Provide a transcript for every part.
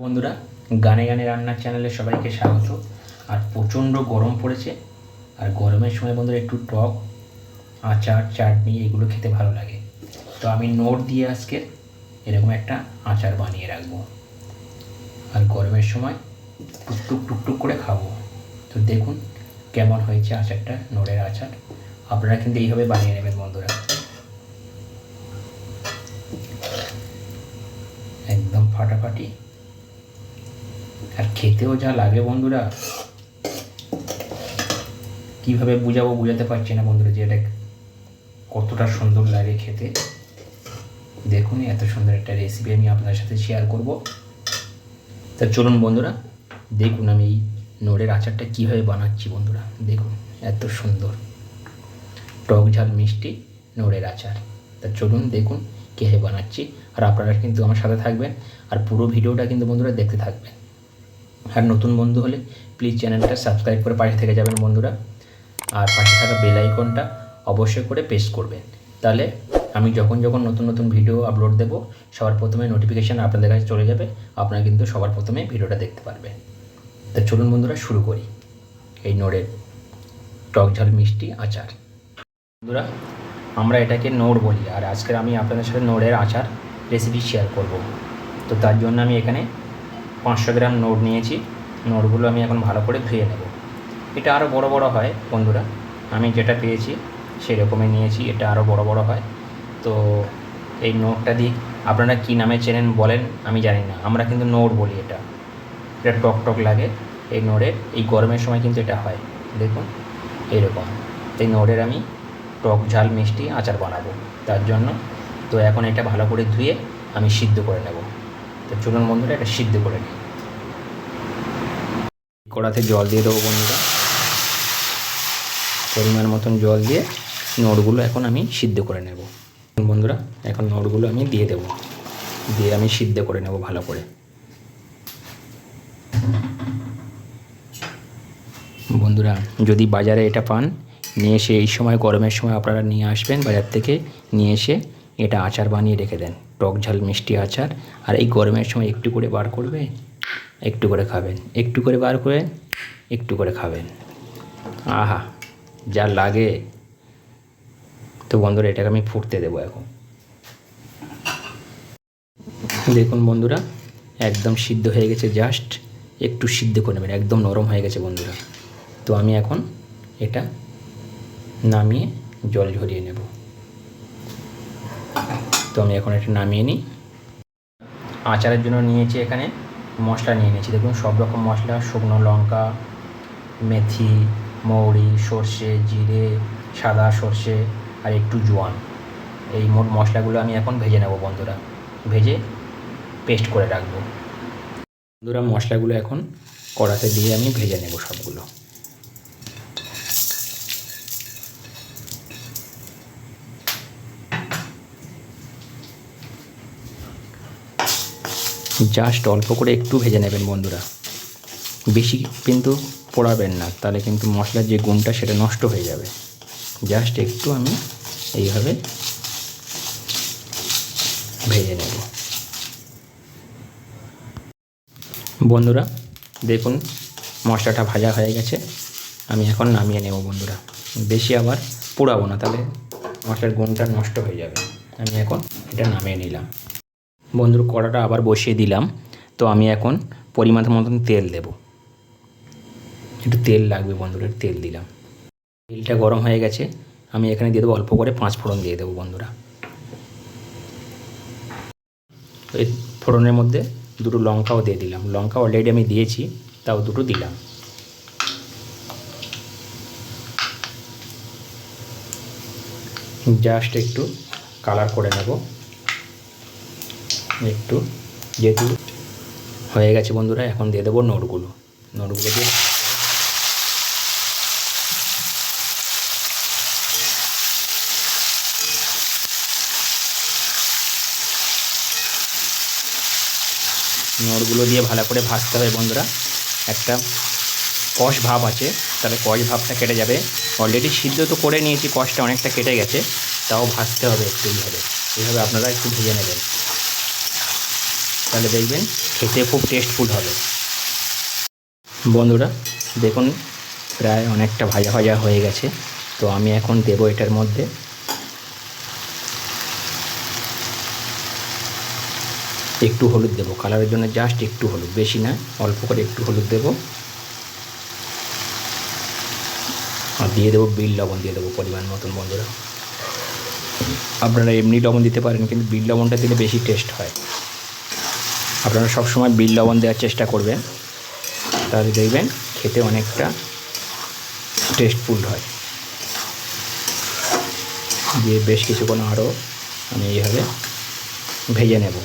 বন্ধুরা, গানে গানে রান্নার চ্যানেলে সবাইকে স্বাগত। আর প্রচণ্ড গরম পড়েছে। আর গরমের সময় বন্ধুরা, একটু টক, আচার, চাটনি, এগুলো খেতে ভালো লাগে। তো আমি নোট দিয়ে আজকে এরকম একটা আচার বানিয়ে রাখব। আর গরমের সময় টুকটুক টুকটুক করে খাব। তো দেখুন কেমন হয়েছে আচারটা নোড়ের আচার। আপনারা কিন্তু এইভাবে বানিয়ে নেবেন বন্ধুরা একদম ফাটাফাটি আর খেতেও যা লাগে বন্ধুরা। কীভাবে বুঝাবো বুঝাতে পারছি না বন্ধুরা, যে এটা কতটা সুন্দর লাগে খেতে। দেখুন এত সুন্দর একটা রেসিপি আমি আপনার সাথে শেয়ার করব। তা চলুন বন্ধুরা, দেখুন আমি এই নোড়ের আচারটা কীভাবে বানাচ্ছি বন্ধুরা। দেখুন এত সুন্দর। টক ঝাল মিষ্টি নোড়ের আচার। তা চলুন দেখুন কীভাবে বানাচ্ছি। আর আপনারা কিন্তু আমার সাথে থাকবেন। আর পুরো ভিডিওটা কিন্তু বন্ধুরা দেখতে থাকবেন। আর নতুন বন্ধু হলে প্লিজ চ্যানেলটা সাবস্ক্রাইব করে পাশে থেকে যাবেন বন্ধুরা। আর পাশে থাকা বেল আইকনটা অবশ্যই করে প্রেস করবেন। তাহলে আমি যখন যখন নতুন নতুন ভিডিও আপলোড দেব, সবার প্রথমে নোটিফিকেশান আপনাদের কাছে চলে যাবে। আপনারা কিন্তু সবার প্রথমে ভিডিওটা দেখতে পারবেন। তো চলুন বন্ধুরা, শুরু করি। এই নোড়ের টক ঝাল মিষ্টি আচার। বন্ধুরা, আমরা এটাকে নোড় বলি, আর আজকে আমি আপনাদের সাথে নোড়ের আচার রেসিপি শেয়ার করব। তো তার জন্য আমি এখানে পাঁচশো গ্রাম নোট নিয়েছি। নোটগুলো আমি এখন ভালো করে ধুয়ে নেব। এটা আরও বড় বড় হয় বন্ধুরা। আমি যেটা পেয়েছি সেই রকমই নিয়েছি, এটা আরও বড় বড় হয়। তো এই নোটটা দিয়ে আপনারা কী নামে চেনেন বলেন, আমি জানি না। আমরা কিন্তু নোট বলি এটা। এটা টক টক লাগে। এই নোড়ের এই গরমের সময় কিন্তু এটা হয়। দেখুন এইরকম এই নোড়ের আমি টক ঝাল, মিষ্টি আচার বানাবো। তার জন্য তো এখন এটা ভালো করে ধুয়ে আমি সিদ্ধ করে নেব। তো চলুন বন্ধুরা, এটা সিদ্ধ করে নিই। কড়াতে জল দিয়ে দেবো বন্ধুরা। পরিমাণ মতন জল দিয়ে নোটগুলো এখন আমি সিদ্ধ করে নেব। বন্ধুরা, এখন নোটগুলো আমি দিয়ে দেব। দিয়ে আমি সিদ্ধ করে নেব ভালো করে। বন্ধুরা, যদি বাজারে এটা পান, নিয়ে এসে এই সময় গরমের সময় আপনারা নিয়ে আসবেন বাজার থেকে, নিয়ে এসে এটা আচার বানিয়ে রেখে দেন। টক ঝাল, মিষ্টি আচার, আর এই গরমের সময় একটু করে বার করবে একটু করে খাবেন। একটু করে বার করে একটু করে খাবেন। আহা, যা লাগে। তো বন্ধুরা, এটাকে আমি ফুটতে দেবো এখন। দেখুন বন্ধুরা, একদম সিদ্ধ হয়ে গেছে জাস্ট। একটু সিদ্ধ করে নেবেন, একদম নরম হয়ে গেছে বন্ধুরা। তো আমি এখন এটা নামিয়ে জল ঝরিয়ে নেব। তো আমি এখন এটা নামিয়ে নিই। আচারের জন্য নিয়েছি এখানে মশলা নিয়ে নিয়েছি। দেখুন, সব রকম মশলা, শুকনো লঙ্কা, মেথি, মৌরি, সর্ষে, জিরে, সাদা সর্ষে আর একটু জোয়ান। এই মোট মশলাগুলো আমি এখন ভেজে নেব বন্ধুরা। ভেজে পেস্ট করে রাখব। বন্ধুরা, মশলাগুলো এখন কড়াতে দিয়ে আমি ভেজে নেব সবগুলো। জাস্ট অল্প করে একটু ভেজে নেবেন বন্ধুরা। বেশি কিন্তু পোড়াবেন না, তাহলে কিন্তু মশলার যে গুণটা সেটা নষ্ট হয়ে যাবে। জাস্ট একটু আমি এইভাবে ভেজে নেব। বন্ধুরা, দেখুন মশলাটা ভাজা হয়ে গেছে। আমি এখন নামিয়ে নেব বন্ধুরা। বেশি আবার পোড়াবো না, তাহলে মশলার গুণটা নষ্ট হয়ে যাবে। আমি এখন এটা নামিয়ে নিলাম। বন্ধুর কড়াটা আবার বসিয়ে দিলাম। তো আমি এখন পরিমাণ মতন তেল দেব। একটু তেল লাগবে বন্ধুরা তেল দিলাম। তেলটা গরম হয়ে গেছে, আমি এখানে দিয়ে দেবো অল্প করে পাঁচ ফোড়ন দিয়ে দেবো বন্ধুরা। এই ফোড়নের মধ্যে দুটো লঙ্কাও দিয়ে দিলাম। লঙ্কা অলরেডি আমি দিয়েছি, তাও দুটো দিলাম। জাস্ট একটু কালার করে নেব। একটু যেহেতু হয়ে গেছে বন্ধুরা, এখন দিয়ে দেবো নোটগুলো। নোটগুলো দিয়ে নোটগুলো দিয়ে ভালো করে ভাজতে হবে বন্ধুরা। একটা কষ ভাব আছে, তাহলে কষ ভাবটা কেটে যাবে। অলরেডি সিদ্ধ তো করে নিয়েছি, কষটা অনেকটা কেটে গেছে, তাও ভাজতে হবে একটু এইভাবে। এইভাবে আপনারা একটু ভেজে নেবেন। তাহলে দেখবেন খেতে খুব টেস্টফুল হবে। বন্ধুরা, দেখুন, প্রায় অনেকটা ভাজা ভাজা হয়ে গেছে। তো আমি এখন দেবো এটার মধ্যে। একটু হলুদ দেবো। কালারের জন্য জাস্ট একটু হলুদ, বেশি না, অল্প করে একটু হলুদ দেবো। আর দিয়ে দেবো বিল লবণ, দিয়ে দেবো পরিমাণ মতন, বন্ধুরা। আপনারা এমনি লবণ দিতে পারেন, কিন্তু বিল লবণটা দিলে বেশি টেস্ট হয়। আপনারা সবসময় বিল লবণ দেওয়ার চেষ্টা করবেন। তাহলে দেখবেন খেতে অনেকটা টেস্টফুল হয়। দিয়ে বেশ কিছুক্ষণ আরও আমি এইভাবে ভেজে নেব।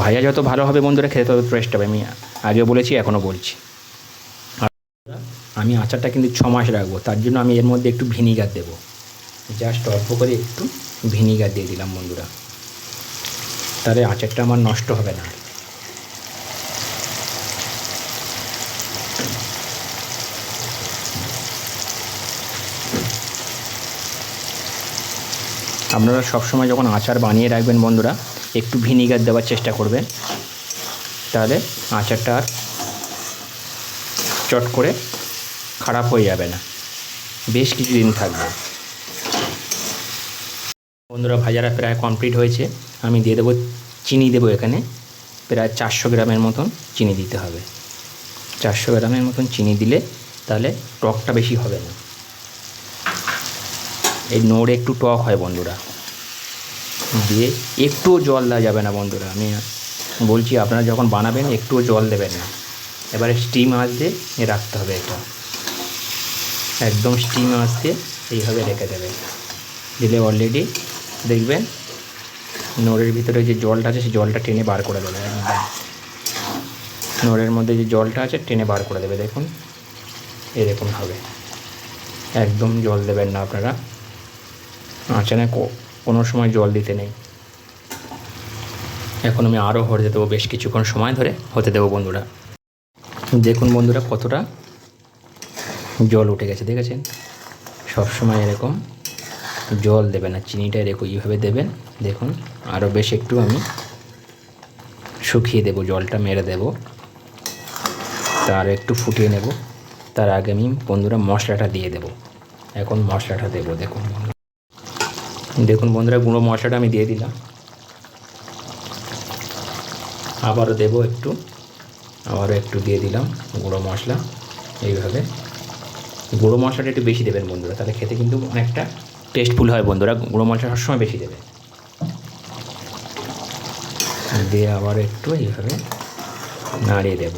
ভাজা যত ভালো হবে বন্ধুরা, খেতে তত টেস্ট হবে। আমি আগেও বলেছি এখনও বলছি। আমি আচারটা কিন্তু ছ মাস রাখব, তার জন্য আমি এর মধ্যে একটু ভিনিগার দেবো। জাস্ট অল্প করে একটু ভিনিগার দিয়ে দিলাম বন্ধুরা। তাহলে আচারটা আমার নষ্ট হবে না আপনারা সবসময় যখন আচার বানিয়ে রাখবেন বন্ধুরা, একটু ভিনিগার দেওয়ার চেষ্টা করবেন। তাহলে আচারটা আর চট করে খারাপ হয়ে যাবে না। বেশ কিছুদিন থাকবে। বন্ধুরা ভাজারা প্রায় কমপ্লিট হয়েছে। আমি দিয়ে দেবো চিনি দেবো এখানে। প্রায় চারশো গ্রামের মতন চিনি দিতে হবে। চারশো গ্রামের মতন চিনি দিলে তাহলে টকটা বেশি হবে না। এই নোড়ে একটু টক হয় বন্ধুরা। দিয়ে একটুও জল দেওয়া যাবে না বন্ধুরা, আমি বলছি আপনারা যখন বানাবেন একটুও জল দেবেন না। এবারে স্টিম আসতে রাখতে হবে এটা। একদম স্টিম আসতে এইভাবে রেখে দেবেন। দিলে অলরেডি দেখবেন নোড়ের ভিতরে যে জলটা আছে সেই জলটা টেনে বার করে দেবে নোড়ের মধ্যে যে জলটা আছে টেনে বার করে দেবে, দেখুন। এরকম হবে। একদম জল দেবেন না আপনারা। আচানে কোনো সময় জল দিতে নেই। এখন আমি আরও হতে দেবো বেশ কিছুক্ষণ সময় ধরে, হতে দেবো বন্ধুরা। দেখুন বন্ধুরা কতটা জল উঠে গেছে, দেখেছেন? সবসময় এরকম জল দেবেন না চিনিটা এরকম এইভাবে দেবেন। দেখুন আরও বেশ একটু আমি শুকিয়ে দেবো, জলটা মেরে দেব। তার একটু ফুটিয়ে নেব। তার আগে আমি বন্ধুরা মশলাটা দিয়ে দেব। এখন মশলাটা দেবো, দেখুন দেখুন বন্ধুরা, গুঁড়ো মশলাটা আমি দিয়ে দিলাম। আবারও দেবো একটু, আবারও একটু দিয়ে দিলাম গুঁড়ো মশলা এইভাবে। গুঁড়ো মশলাটা একটু বেশি দেবেন বন্ধুরা, তাহলে খেতে কিন্তু অনেকটা টেস্টফুল হয় বন্ধুরা, গুঁড়ো মশলা সবসময় বেশি দেবে। দিয়ে আবার একটু এইভাবে নাড়িয়ে দেব।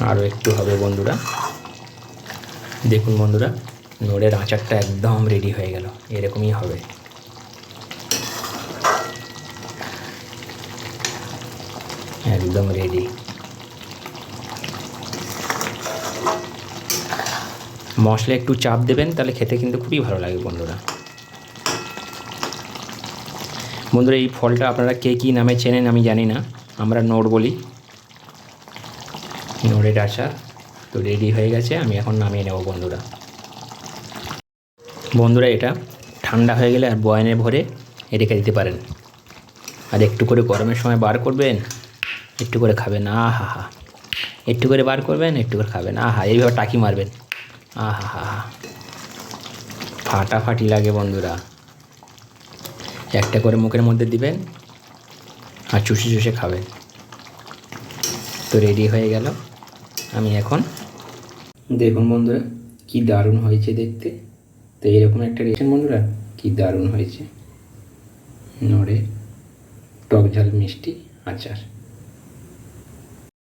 আরও একটু হবে বন্ধুরা। দেখুন বন্ধুরা, নোড়ের আচারটা একদম রেডি হয়ে গেল। এরকমই হবে। একদম রেডি মশলা একটু চাপ দেবেন, তাহলে খেতে কিন্তু খুবই ভালো লাগে বন্ধুরা। বন্ধুরা, এই ফলটা আপনারা কে কী নামে চেনেন আমি জানি না। আমরা নোড় বলি। নোড়ের আচার তো রেডি হয়ে গেছে, আমি এখন নামিয়ে নেব বন্ধুরা। বন্ধুরা, এটা ঠান্ডা হয়ে গেলে আর বয়ানে ভরে রেখে দিতে পারেন। আর একটু করে গরমের সময় বার করবেন, একটু করে খাবেন। আহা হা। একটু করে বার করবেন, একটু করে খাবেন। আহা, এইভাবে টাকি মারবেন। আহা হা হা। ফাটাফাটি লাগে বন্ধুরা। একটা করে মুখের মধ্যে দিবেন আর চুষে চুষে খাবেন। তো রেডি হয়ে গেল। আমি এখন দেখুন বন্ধুরা, কি দারুণ হয়েছে দেখতে। তো এরকম একটা রেশন বন্ধুরা, কি দারুণ হয়েছে। নড়ে টক ঝাল মিষ্টি, আচার।